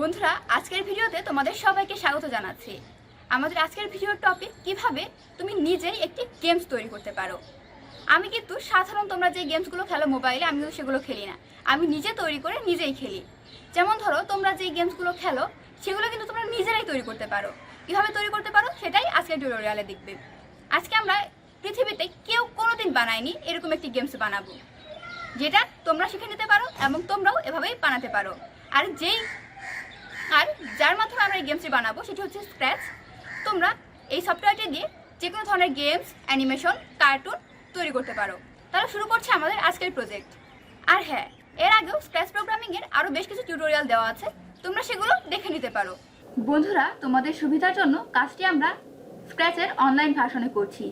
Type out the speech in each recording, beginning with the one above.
বন্ধুরা, আজকের ভিডিওতে তোমাদের সবাইকে স্বাগত জানাচ্ছি। আমাদের আজকের ভিডিওর টপিক কীভাবে তুমি নিজেই একটি গেমস তৈরি করতে পারো। আমি কিন্তু সাধারণ তোমরা যে গেমসগুলো খেলো মোবাইলে আমি কিন্তু সেগুলো খেলি না। আমি নিজে তৈরি করে নিজেই খেলি। যেমন ধরো, তোমরা যে গেমসগুলো খেলো, সেগুলো কিন্তু তোমরা নিজেরাই তৈরি করতে পারো। কীভাবে তৈরি করতে পারো, সেটাই আজকের টিউটোরিয়ালে দেখবে। আজকে আমরা পৃথিবীতে কেউ কোনোদিন বানায়নি এরকম একটি গেমস বানাবো। যেটা তোমরা শিখে নিতে পারো এবং তোমরাও এভাবেই বানাতে পারো। আর যেই আর যার মাধ্যমে আমরা এই গেমসটি বানাবো, সেটি হচ্ছে স্ক্র্যাচ তোমরা এই সফটওয়্যারটি দিয়ে যে কোনো ধরনের গেমস অ্যানিমেশন কার্টুন তৈরি করতে পারো। তাহলে শুরু করছে আমাদের আজকের প্রজেক্ট আর হ্যাঁ এর আগেও স্ক্র্যাচ প্রোগ্রামিংয়ের আরও বেশ কিছু টিউটোরিয়াল দেওয়া আছে। তোমরা সেগুলো দেখে নিতে পারো। বন্ধুরা, তোমাদের সুবিধার জন্য কাজটি আমরা স্ক্র্যাচের অনলাইন ভার্সনে করছি।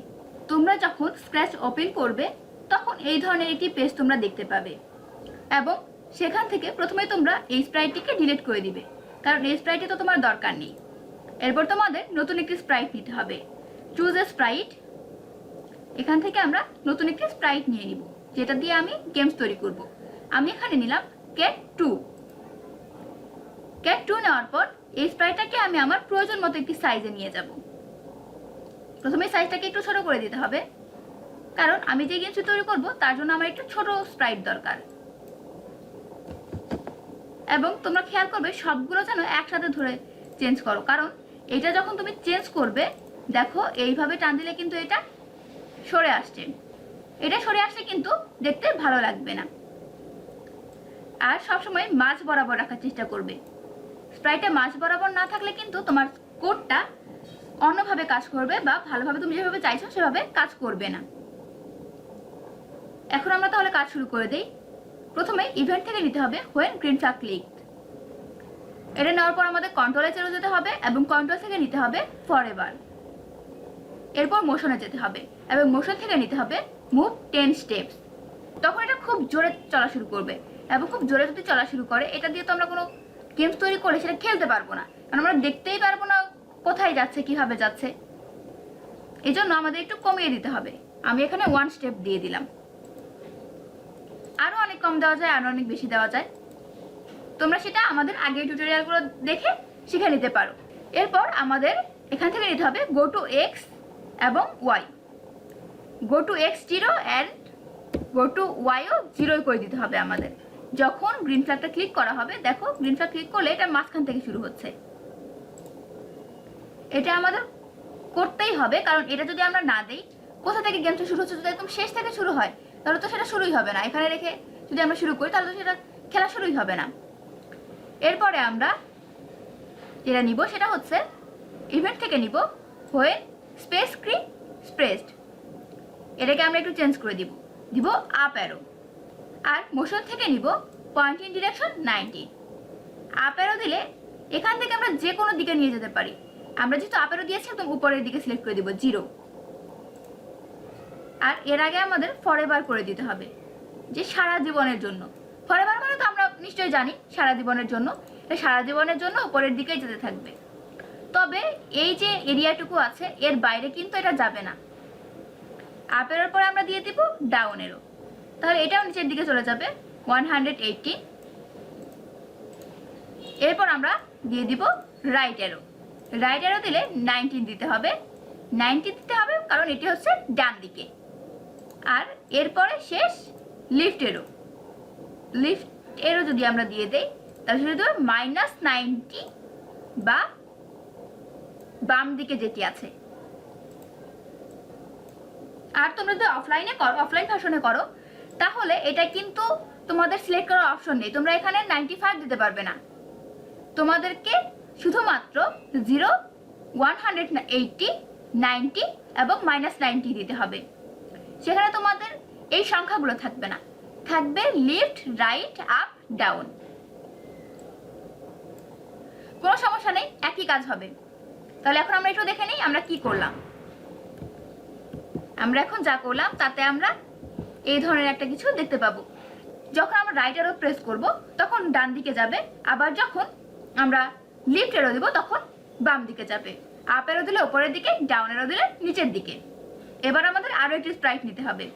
তোমরা যখন স্ক্র্যাচ ওপেন করবে, তখন এই ধরনের একটি পেজ তোমরা দেখতে পাবে। এবং সেখান থেকে প্রথমে তোমরা এই স্প্রাইটটিকে ডিলিট করে দিবে। কারণ এই স্প্রাইটে তো তোমার দরকার নেই। এরপর তোমাদের নতুন একটি স্প্রাইট নিতে হবে। চুজ এ স্প্রাইট এখান থেকে আমরা নতুন একটি স্প্রাইট নিয়ে নিব, যেটা দিয়ে আমি গেমস তৈরি করব। আমি এখানে নিলাম ক্যাট টু ক্যাট টু নেওয়ার পর এই স্প্রাইটটাকে আমি আমার প্রয়োজন মতো একটি সাইজে নিয়ে যাব। প্রথমে সাইজটাকে একটু ছোট করে দিতে হবে, কারণ আমি যে গেমসটি তৈরি করব, তার জন্য আমার একটু ছোট স্প্রাইট দরকার। এবং তোমরা খেয়াল করবে সবগুলো যেন একসাথে ধরে চেঞ্জ করো। কারণ এটা যখন তুমি চেঞ্জ করবে, দেখো এইভাবে টান দিলে কিন্তু এটা সরে আসছে। এটা সরে আসলে কিন্তু দেখতে ভালো লাগবে না। আর সবসময় মাছ বরাবর রাখার চেষ্টা করবে। স্প্রাইটে মাছ বরাবর না থাকলে কিন্তু তোমার কোডটা অন্যভাবে কাজ করবে বা ভালোভাবে তুমি যেভাবে চাইছো সেভাবে কাজ করবে না। এখন আমরা তাহলে কাজ শুরু করে দিই। প্রথমে ইভেন্ট থেকে নিতে হবে হোয়েন গ্রিন ফ্ল্যাগ ক্লিক এটা নেওয়ার পর আমাদের কন্ট্রোলে চলে যেতে হবে এবং কন্ট্রোল থেকে নিতে হবে ফর এভার এরপর মোশনে যেতে হবে এবং মোশন থেকে নিতে হবে মুভ টেন স্টেপস তখন এটা খুব জোরে চলা শুরু করবে এবং খুব জোরে যদি চলা শুরু করে, এটা দিয়ে তো আমরা কোনো গেমস তৈরি করে সেটা খেলতে পারব না। কারণ আমরা দেখতেই পারব না কোথায় যাচ্ছে, কীভাবে যাচ্ছে। এই জন্য আমাদের একটু কমিয়ে দিতে হবে। আমি এখানে ওয়ান স্টেপ দিয়ে দিলাম। আরও অনেক কম দেওয়া যায় আরও অনেক বেশি দেওয়া যায়। তোমরা সেটা আমাদের আগের টিউটোরিয়ালগুলো দেখে শিখে নিতে পারো। এরপর আমাদের এখান থেকে নিতে হবে গো টু এক্স এবং Y go to X zero and go to YO জিরোই করে দিতে হবে আমাদের। যখন গ্রিন ফ্ল্যাগটা ক্লিক করা হবে, দেখো গ্রিন ফ্ল্যাগ ক্লিক করলে এটা মাঝখান থেকে শুরু হচ্ছে। এটা আমাদের করতেই হবে, কারণ এটা যদি আমরা না দিই, কোথা থেকে গেমটা শুরু হচ্ছে যদি একদম শেষ থেকে শুরু হয় তাহলে তো সেটা শুরুই হবে না। এখানে রেখে যদি আমরা শুরু করি, তাহলে তো সেটা খেলা শুরুই হবে না। এরপরে আমরা যেটা নিব, সেটা হচ্ছে ইভেন্ট থেকে নিব হয়ে স্পেস ক্রি স্প্রেসড এটাকে আমরা একটু চেঞ্জ করে দিব। দিব আপ অ্যারো আর মোশন থেকে নিব point in direction ninety up arrow দিলে এখান থেকে আমরা যে কোনো দিকে নিয়ে যেতে পারি। আমরা যেহেতু আপ অ্যারো দিয়েছি, একদম উপরের দিকে সিলেক্ট করে দিব জিরো আর এর আগে আমাদের ফরেভার করে দিতে হবে, যে সারা জীবনের জন্য। ফরেভার মানে তো আমরা নিশ্চয়ই জানি সারা জীবনের জন্য। এটা সারা জীবনের জন্য উপরের দিকেই যেতে থাকবে। তবে এই যে এরিয়াটুকু আছে, এর বাইরে কিন্তু এটা যাবে না। আপের পরে আমরা দিয়ে দিব ডাউনেরও তাহলে এটাও নিচের দিকে চলে যাবে ওয়ান হান্ড্রেড এইটটি এরপর আমরা দিয়ে দিব রাইট এরো রাইট এরো দিলে নাইনটিন দিতে হবে। নাইনটিন দিতে হবে কারণ এটি হচ্ছে ডান দিকে। আর এরপরে শেষ লিফট এরো। লিফট এরো যদি আমরা দিয়ে দেই, তাহলে সেটা মাইনাস নাইনটি বা বাম দিকে যেটি আছে। আর তোমরা যদি অফলাইনে করো অফলাইন ভার্সনে করো, তাহলে এটা কিন্তু তোমাদের সিলেক্ট করার অপশন নেই। তোমরা এখানে নাইনটি ফাইভ দিতে পারবে না। তোমাদেরকে শুধুমাত্র zero one hundred eighty ninety এবং মাইনাস নাইনটি দিতে হবে। সেখানে তোমাদের এই সংখ্যাগুলো থাকবে না। থাকবে লিফট রাইট আপ ডাউন কোনো সমস্যা নেই, একই কাজ হবে। তাহলে এখন আমরা একটু দেখে নিই, আমরা কি করলাম? আমরা এখন যা করলাম, তাতে আমরা এই ধরনের একটা কিছু দেখতে পাবো। যখন আমরা রাইট এরো প্রেস করব, তখন ডান দিকে যাবে, আবার যখন আমরা লিফট এরো দিব, তখন বাম দিকে যাবে। আপ এরো দিলে উপরের দিকে ডাউন এরো দিলে নিচের দিকে। এবার আমাদের আরও একটি স্প্রাইট নিতে হবে।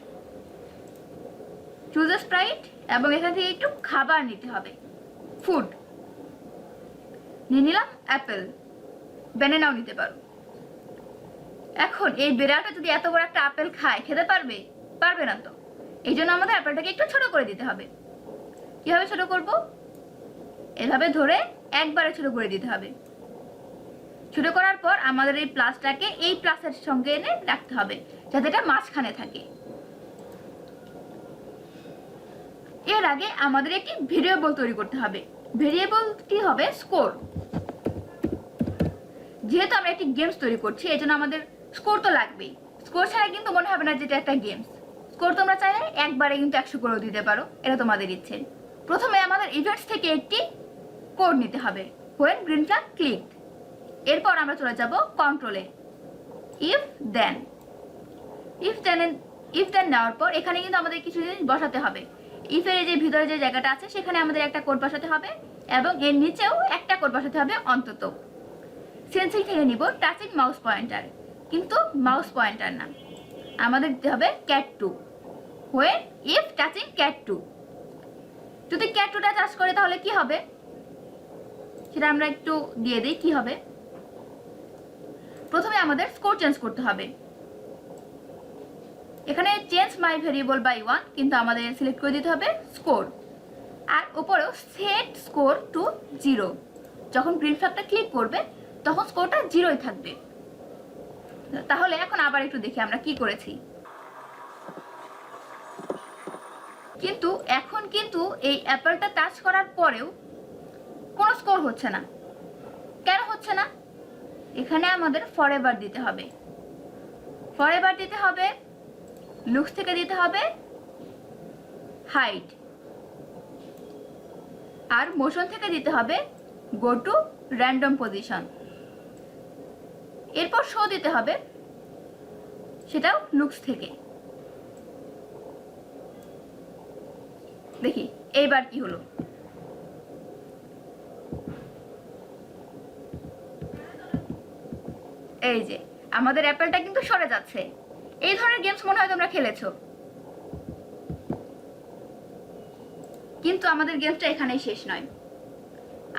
চুজ স্প্রাইট এবং এখান থেকে একটু খাবার নিতে হবে। ফুড নিয়ে নিলাম অ্যাপেল ব্যানানাও নিতে পারো। এখন এই বিড়ালটা যদি এত বড় একটা আপেল খায়, খেতে পারবে? পারবে না তো। এই জন্য আমাদের অ্যাপেলটাকে একটু ছোট করে দিতে হবে। কীভাবে ছোট করব? এভাবে ধরে একবারে ছোট করে দিতে হবে। ছোট করার পর আমাদের এই প্লাসটাকে এই প্লাসের সঙ্গে এনে রাখতে হবে। যাতে এটা মাঝখানে থাকে। এর আগে আমাদের একটি ভেরিয়েবল তৈরি করতে হবে। ভেরিয়েবলটি হবে স্কোর যেহেতু আমরা একটি গেমস তৈরি করছি এই আমাদের স্কোর তো লাগবেই। স্কোর ছাড়া কিন্তু মনে হবে না যে এটা একটা গেমস স্কোর তোমরা চাইলে একবারে কিন্তু একশো করেও দিতে পারো। এটা তোমাদের ইচ্ছে। প্রথমে আমাদের ইভেন্টস থেকে একটি কোড নিতে হবে। হোয়েন গ্রিন ফ্ল্যাগ ক্লিক এরপর আমরা চলে যাব কন্ট্রোলে if then if then if then নেওয়ার পর এখানে কিন্তু আমাদের কিছু জিনিস বসাতে হবে। ইফের যে ভিতরে যে জায়গাটা আছে, সেখানে আমাদের একটা কোড বসাতে হবে এবং এর নিচেও একটা কোড বসাতে হবে অন্তত। সেন্সিং থেকে নিব টাচিং মাউস পয়েন্টার কিন্তু মাউস পয়েন্টার না। আমাদের দিতে হবে ক্যাট টু হয়ে ইফ টাচিং ক্যাট টু যদি ক্যাট টুটা টাচ করে তাহলে কি হবে? সেটা আমরা একটু দিয়ে দিই, কি হবে? প্রথমে আমাদের স্কোর চেঞ্জ করতে হবে। এখানে change my variable by one কিন্তু আমাদের সিলেক্ট করে দিতে হবে স্কোর আর উপরেও সেট স্কোর টু জিরো যখন গ্রিন ফ্ল্যাগটা ক্লিক করবে, তখন স্কোরটা জিরোই থাকবে। তাহলে এখন আবার একটু দেখি আমরা কি করেছি। কিন্তু এখন কিন্তু এই অ্যাপেলটা টাচ করার পরেও কোনো স্কোর হচ্ছে না। কেন হচ্ছে না? এখানে আমাদের ফরএভার দিতে হবে। ফরএভার দিতে হবে লুকস থেকে দিতে হবে। হাইট আর মোশন থেকে দিতে হবে। গো টু র্যান্ডম পজিশন এরপর শো দিতে হবে। সেটাও লুকস থেকে। দেখি, এইবার কি হলো? এই যে, আমাদের অ্যাপেলটা কিন্তু সরে যাচ্ছে। এই ধরনের গেমস মনে হয় তোমরা খেলেছো। কিন্তু আমাদের গেমসটা এখানেই শেষ নয়।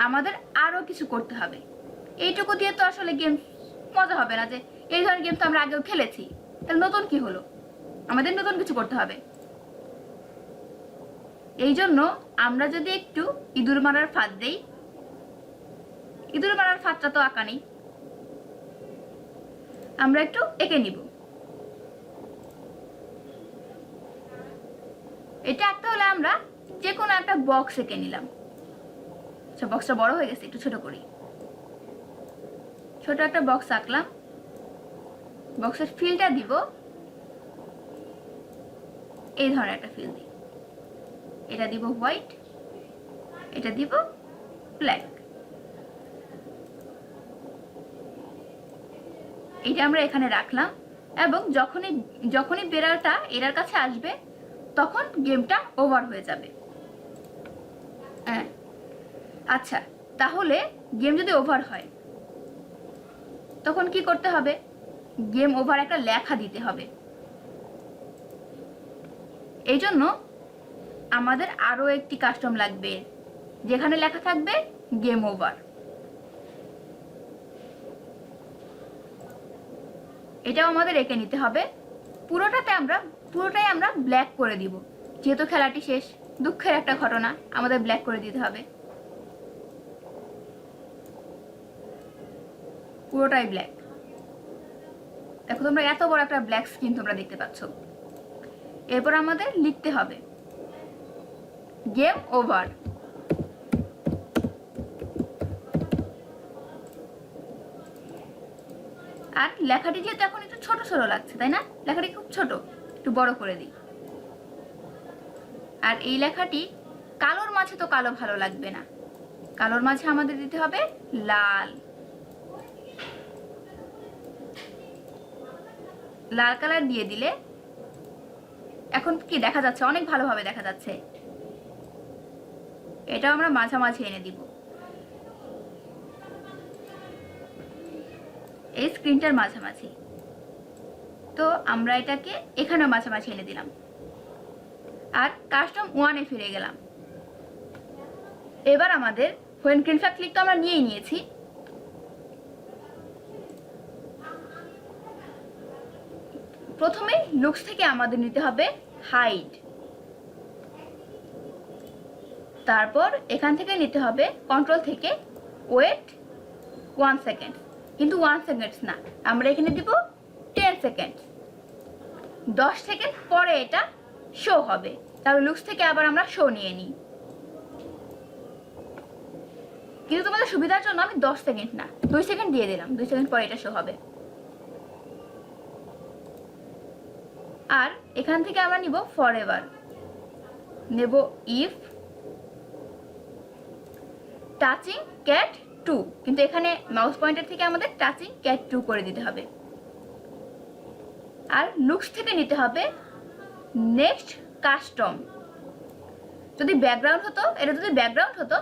আমাদের আরও কিছু করতে হবে। এইটুকু দিয়ে তো আসলে গেম মজা হবে না যে, এই ধরনের গেম তো আমরা আগেও খেলেছি। তাহলে নতুন কি হলো? আমাদের নতুন কিছু করতে হবে। এই জন্য আমরা যদি একটু ইঁদুর মারার ফাঁদ দেই, ইঁদুর মারার ফাঁদটা তো আঁকা নেই। আমরা একটু এঁকে নিব। এটা আঁকতে হলে আমরা যে কোনো একটা বক্স এঁকে নিলাম। আচ্ছা বক্সটা বড় হয়ে গেছে, একটু ছোট করি। ছোট একটা বক্স আঁকলাম। বক্সের ফিলটা দিব। এই ধরনের একটা ফিল দিই। এটা দিব হোয়াইট এটা দিব ব্ল্যাক এটা আমরা এখানে রাখলাম এবং যখনই যখনই বেড়ালটা এরার কাছে আসবে তখন গেমটা ওভার হয়ে যাবে। হ্যাঁ। আচ্ছা তাহলে গেম যদি ওভার হয়, তখন কি করতে হবে? গেম ওভার একটা লেখা দিতে হবে। এই জন্য আমাদের আরও একটি কাস্টম লাগবে, যেখানে লেখা থাকবে গেম ওভার। এটাও আমাদের এঁকে নিতে হবে। পুরোটাতে আমরা পুরোটাই আমরা ব্ল্যাক করে দিব। যেহেতু খেলাটি শেষ, দুঃখের একটা ঘটনা, আমাদের ব্ল্যাক করে দিতে হবে। পুরোটাই ব্ল্যাক দেখো তোমরা এত বড় একটা ব্ল্যাক স্ক্রিন তোমরা দেখতে পাচ্ছ। এরপর আমাদের লিখতে হবে। গেম ওভার আর লেখাটি যেহেতু এখন একটু ছোট ছোট লাগছে, তাই না? লেখাটি খুব ছোট। একটু বড় করে দিই। আর এই লেখাটি কালোর মাঝে তো কালো ভালো লাগবে না। কালোর মাঝে আমাদের দিতে হবে লাল। লাল কালার দিয়ে দিলে এখন কি দেখা যাচ্ছে? অনেক ভালোভাবে দেখা যাচ্ছে। এটাও আমরা মাঝামাঝি এনে দিব। এই স্ক্রিনটার মাঝামাঝি। তো আমরা এটাকে এখানেও মাঝামাঝি এনে দিলাম। আর কাস্টম ওয়ানে ফিরে গেলাম। এবার আমাদের হোয়েন গ্রিন ক্লিক তো আমরা নিয়েই নিয়েছি। প্রথমে লুকস থেকে আমাদের নিতে হবে হাইট তারপর এখান থেকে নিতে হবে কন্ট্রোল থেকে ওয়েট ওয়ান সেকেন্ড কিন্তু ওয়ান সেকেন্ডস না, আমরা এখানে দিব টেন সেকেন্ড দশ সেকেন্ড পরে এটা শো হবে। তাহলে লুকস থেকে আবার আমরা শো নিয়ে নিই। কিন্তু তোমাদের সুবিধার জন্য আমি দশ সেকেন্ড না, দুই সেকেন্ড দিয়ে দিলাম, দুই সেকেন্ড পরে এটা শো হবে। আর এখান থেকে আমরা নিব ফর এভার নেব ইফ টাচিং ক্যাট টু কিন্তু এখানে মাউস পয়েন্টার থেকে আমাদের টাচিং ক্যাট টু করে দিতে হবে। আর লুকস থেকে নিতে হবে নেক্সট কাস্টম যদি ব্যাকগ্রাউন্ড হতো, এটা যদি ব্যাকগ্রাউন্ড হতো,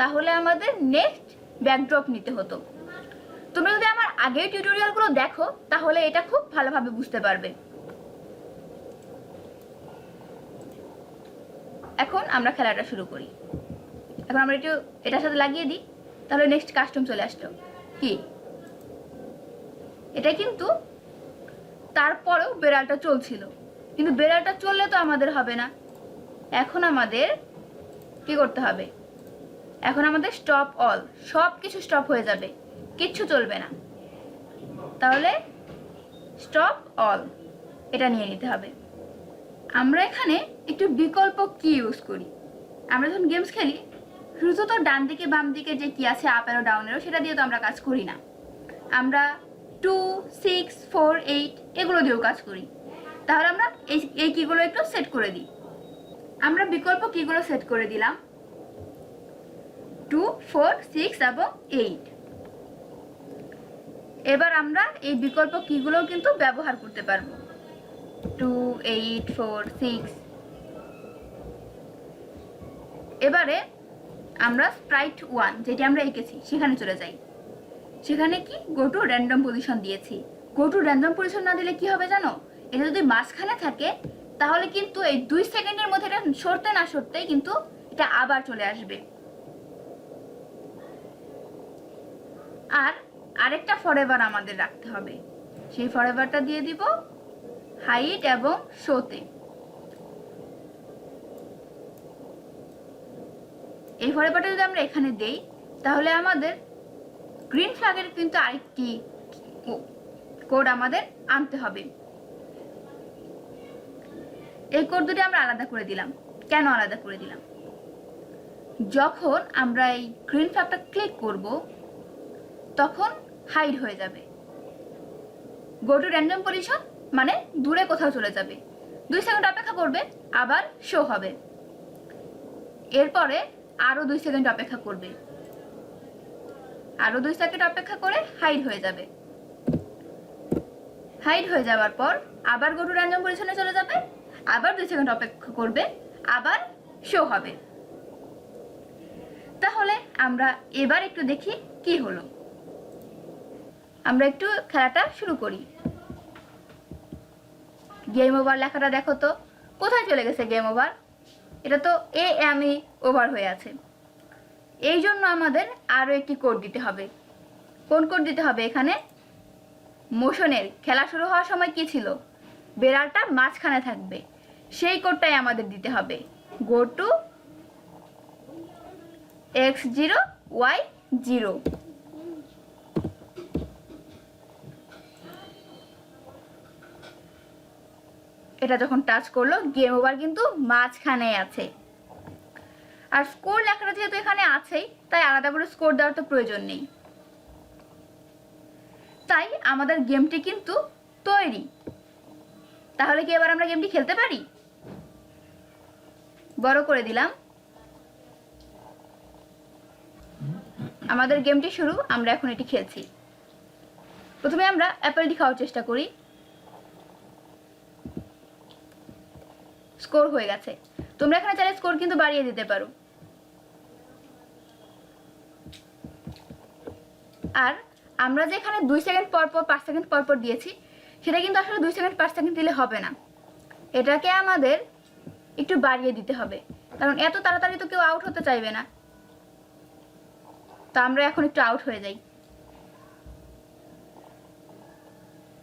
তাহলে আমাদের নেক্সট ব্যাকড্রপ নিতে হতো। তুমি যদি আমার আগের টিউটোরিয়ালগুলো দেখো, তাহলে এটা খুব ভালোভাবে বুঝতে পারবে। এখন আমরা খেলাটা শুরু করি। এখন আমরা একটু এটার সাথে লাগিয়ে দিই, তাহলে নেক্সট কাস্টম চলে আসলো। কি? এটা কিন্তু তারপরেও বেড়ালটা চলছিল। কিন্তু বেড়ালটা চললে তো আমাদের হবে না। এখন আমাদের কি করতে হবে? এখন আমাদের স্টপ অল সব কিছু স্টপ হয়ে যাবে। কিচ্ছু চলবে না। তাহলে স্টপ অল এটা নিয়ে নিতে হবে। আমরা এখানে একটু বিকল্প কি ইউজ করি? আমরা যখন গেমস খেলি শুধু তো ডান দিকে বাম দিকে যে কি আছে আপ এরো ডাউন এরো সেটা দিয়ে তো আমরা কাজ করি না। আমরা টু সিক্স ফোর এইট এগুলো দিয়েও কাজ করি। তাহলে আমরা এই এই কিগুলো একটু সেট করে দিই। আমরা বিকল্প কিগুলো সেট করে দিলাম। টু ফোর সিক্স এবং এইট এবার আমরা এই বিকল্প কিগুলো কিন্তু ব্যবহার করতে পারব। টু এইট ফোর সিক্স এবারে আমরা স্প্রাইট ওয়ান যেটি আমরা এঁকেছি, সেখানে চলে যাই। সেখানে কি গো টু র্যান্ডম পজিশন দিয়েছি। গো টু র্যান্ডম পজিশন না দিলে কি হবে জানো? এটা যদি মাঝখানে থাকে, তাহলে কিন্তু এই দুই সেকেন্ডের মধ্যে এটা সরতে না সরতেই কিন্তু এটা আবার চলে আসবে। আর আরেকটা ফরএভার আমাদের রাখতে হবে। সেই ফরএভারটা দিয়ে দিব হাইট এবং শোতে এই ফরএভারটা যদি আমরা এখানে দেই, তাহলে আমাদের গ্রিন ফ্ল্যাগের কিন্তু আরেকটি কোড আমাদের আনতে হবে। এই কোড দুটি আমরা আলাদা করে দিলাম। কেন আলাদা করে দিলাম? যখন আমরা এই গ্রিন ফ্ল্যাগটা ক্লিক করব, তখন হাইড হয়ে যাবে। গো টু র্যান্ডম পজিশন মানে দূরে কোথাও চলে যাবে। দুই সেকেন্ড অপেক্ষা করবে, আবার শো হবে। এরপরে আরও দুই সেকেন্ড অপেক্ষা করবে। আরও দুই সেকেন্ড অপেক্ষা করে হাইড হয়ে যাবে। হাইড হয়ে যাওয়ার পর আবার গো টু র্যান্ডম পজিশনে চলে যাবে, আবার দুই সেকেন্ড অপেক্ষা করবে, আবার শো হবে। তাহলে আমরা এবার একটু দেখি কি হলো। আমরা একটু খেলাটা শুরু করি। গেম ওভার লেখাটা দেখো তো, কোথায় চলে গেছে গেম ওভার এটা তো এ এমই ওভার হয়ে আছে। এই জন্য আমাদের আরও একটি কোড দিতে হবে। কোন কোড দিতে হবে এখানে? মোশনের, খেলা শুরু হওয়ার সময় কি ছিল? বেড়ালটা মাঝখানে থাকবে। সেই কোডটাই আমাদের দিতে হবে। Go to X zero Y zero এটা যখন টাচ করল গেম ওভার কিন্তু মাঝখানে আছে। আর স্কোর লেখাটা যেহেতু এখানে আছেই, তাই আলাদা করে স্কোর দেওয়ার তো প্রয়োজন নেই। তাই আমাদের গেমটি কিন্তু তৈরি। তাহলে কি এবার আমরা গেমটি খেলতে পারি? বড় করে দিলাম। আমাদের গেমটি শুরু, আমরা এখন এটি খেলছি। প্রথমে আমরা অ্যাপেলটি খাওয়ার চেষ্টা করি। স্কোর হয়ে গেছে। তোমরা এখানে চাইলে স্কোর কিন্তু বাড়িয়ে দিতে পারো। আর আমরা যে এখানে দুই সেকেন্ড পর পর, পাঁচ সেকেন্ড পর পর দিয়েছি, সেটা কিন্তু আসলে দুই সেকেন্ড পাঁচ সেকেন্ড দিলে হবে না। এটাকে আমাদের একটু বাড়িয়ে দিতে হবে। কারণ এত তাড়াতাড়ি তো কেউ আউট হতে চাইবে না। তো আমরা এখন একটু আউট হয়ে যাই।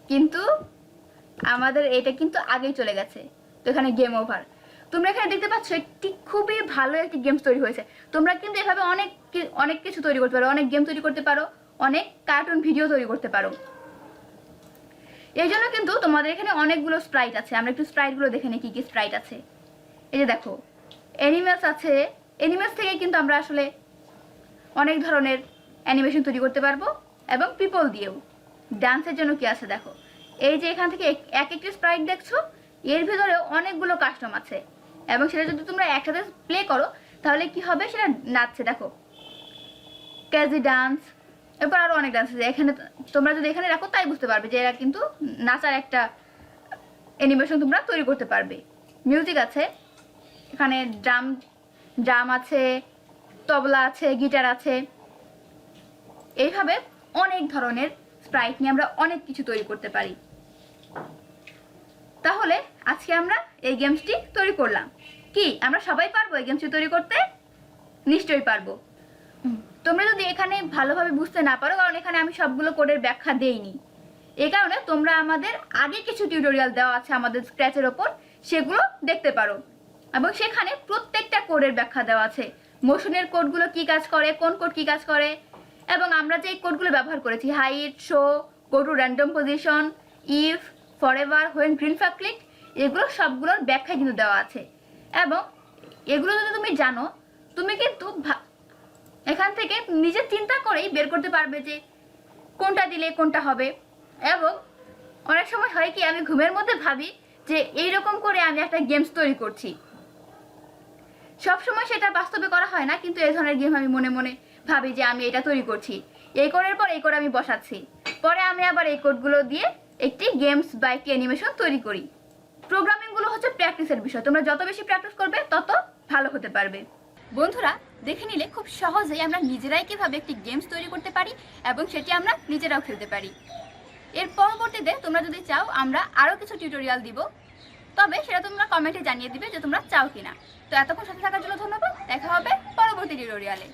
কিন্তু আমাদের এটা কিন্তু আগেই চলে গেছে। তো এখানে গেম ওভার তোমরা এখানে দেখতে পাচ্ছ, একটি খুবই ভালো একটি গেমস তৈরি হয়েছে। তোমরা কিন্তু এভাবে অনেক অনেক কিছু তৈরি করতে পারো, অনেক গেম তৈরি করতে পারো। অনেক কার্টুন ভিডিও তৈরি করতে পারো। এই জন্য কিন্তু তোমাদের এখানে অনেকগুলো স্প্রাইট আছে। আমরা একটু স্প্রাইটগুলো দেখে নিই, কী কী স্প্রাইট আছে। এই যে দেখো অ্যানিমেলস আছে। অ্যানিমেলস থেকে কিন্তু আমরা আসলে অনেক ধরনের অ্যানিমেশন তৈরি করতে পারব এবং পিপল দিয়েও। ডান্সের জন্য কি আছে দেখো, এই যে এখান থেকে এক এক একটি স্প্রাইট দেখছ, এর ভিতরে অনেকগুলো কাস্টম আছে। এবং সেটা যদি তোমরা একসাথে প্লে করো, তাহলে কি হবে? সেটা নাচছে, দেখো। ক্যাজি ডান্স এরপর আরও অনেক ডান্স আছে। এখানে তোমরা যদি এখানে রাখো, তাই বুঝতে পারবে যে এরা কিন্তু নাচার একটা অ্যানিমেশন তোমরা তৈরি করতে পারবে। মিউজিক আছে, এখানে ড্রাম ড্রাম আছে, তবলা আছে গিটার আছে। এইভাবে অনেক ধরনের স্প্রাইট নিয়ে আমরা অনেক কিছু তৈরি করতে পারি। তাহলে আজকে আমরা এই গেমসটি তৈরি করলাম। কি? আমরা সবাই পারব এই গেমসটি তৈরি করতে? নিশ্চয়ই পারব। তোমরা যদি এখানে ভালোভাবে বুঝতে না পারো, কারণ এখানে আমি সবগুলো কোডের ব্যাখ্যা দেইনি। এই কারণে তোমরা আমাদের আগে কিছু টিউটোরিয়াল দেওয়া আছে আমাদের স্ক্র্যাচের ওপর, সেগুলো দেখতে পারো। এবং সেখানে প্রত্যেকটা কোডের ব্যাখ্যা দেওয়া আছে। মোশনের কোডগুলো কি কাজ করে, কোন কোড কি কাজ করে, এবং আমরা যে কোডগুলো ব্যবহার করেছি hide show go to random position if forever when green click এগুলো সবগুলোর ব্যাখ্যা কিন্তু দেওয়া আছে। এবং এগুলো যদি তুমি জানো, তুমি কিন্তু এখান থেকে নিজে চিন্তা করেই বের করতে পারবে যে কোনটা দিলে কোনটা হবে। এবং অনেক সময় হয় কি, আমি ঘুমের মধ্যে ভাবি যে এইরকম করে আমি একটা গেমস তৈরি করছি। সব সময় সেটা বাস্তবে করা হয় না, কিন্তু এই ধরনের গেম আমি মনে মনে ভাবি যে আমি এটা তৈরি করছি। এই কোডের পর এই কোড আমি বসাচ্ছি। পরে আমি আবার এই কোডগুলো দিয়ে একটি গেমস বা একটি অ্যানিমেশন তৈরি করি। প্রোগ্রামিংগুলো হচ্ছে প্র্যাকটিসের বিষয়। তোমরা যত বেশি প্র্যাকটিস করবে, তত ভালো হতে পারবে। বন্ধুরা দেখে নিলে খুব সহজেই আমরা নিজেরাই কীভাবে একটি গেমস তৈরি করতে পারি এবং সেটি আমরা নিজেরাও খেলতে পারি। এর পরবর্তীতে তোমরা যদি চাও, আমরা আরও কিছু টিউটোরিয়াল দিব। তবে সেটা তোমরা কমেন্টে জানিয়ে দিবে যে তোমরা চাও কিনা। তো এতক্ষণ সাথে থাকার জন্য ধন্যবাদ। দেখা হবে পরবর্তী টিউটোরিয়ালে